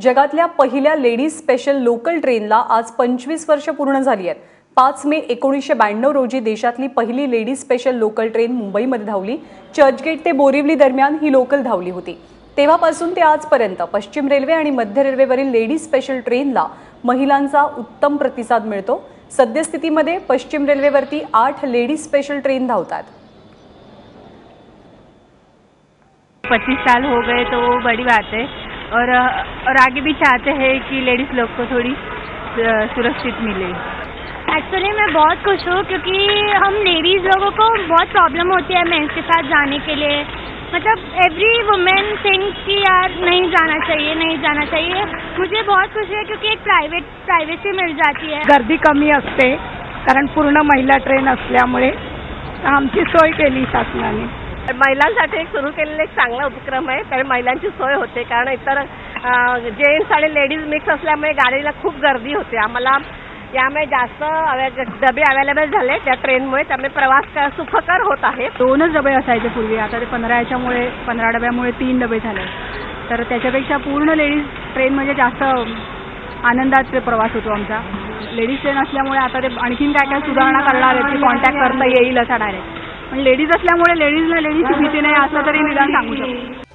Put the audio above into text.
जगातल्या पहिल्या ladies special local ट्रेनला आज पंचवीस वर्ष पूर्ण झाली आहेत. पाच मे एकोणीसशे ब्याण्णव रोजी देशातली पहिली लेडीज स्पेशल लोकल ट्रेन मुंबईमध्ये धावली. चर्चगेट ते बोरिवली दरम्यान ही लोकल धावली होती. तेव्हापासून ते आजपर्यंत पश्चिम रेल्वे आणि मध्य रेल्वेवरील लेडीज स्पेशल ट्रेनला महिलांचा उत्तम प्रतिसाद मिळतो. सद्यस्थितीमध्ये पश्चिम रेल्वेवरती आठ लेडीज स्पेशल ट्रेन धावतात. पच्चीस साल हो गए तो बड़ी बात है। और और आगे भी चाहते हैं कि लेडीज़ लोग को थोड़ी सुरक्षित मिले। एक्चुअली मैं बहुत खुश हूँ क्योंकि हम लेडीज़ लोगों को बहुत प्रॉब्लम होती है मेंस के साथ जाने के लिए। मतलब एवरी वुमेन थिंक कि यार नहीं जाना चाहिए नहीं जाना चाहिए। मुझे बहुत खुशी है क्योंकि एक प्राइवेट प्राइवेसी मिल जाती है। गर्दी कमी असते कारण पूर्ण महिला ट्रेन असल्यामुळे आमची सोय केली शासनाने. महिलांसाठी एक सुरू केलेला एक चांगला उपक्रम आहे. कारण महिलांची सोय होते. कारण इतर जेंट्स आणि लेडीज मिक्स असल्यामुळे गाडीला खूप गर्दी होते. आम्हाला यामुळे जास्त डबे अवेलेबल झाले त्या ट्रेनमुळे त्यामुळे प्रवास सुखकर होत आहे. दोनच डबे असायचे पूर्वी. आता ते पंधरा याच्यामुळे पंधरा डब्यामुळे तीन डबे झाले. तर त्याच्यापेक्षा पूर्ण लेडीज ट्रेन म्हणजे जास्त आनंदात प्रवास होतो आमचा. लेडीज ट्रेन असल्यामुळे आता ते आणखीन काय काय सुधारणा करणार आहेत कॉन्टॅक्ट करता येईल असा डायरेक्ट पण लेडीज असल्यामुळे लेडीजला लेडीजची भीती नाही असं तरी निदान सांगू शकतो.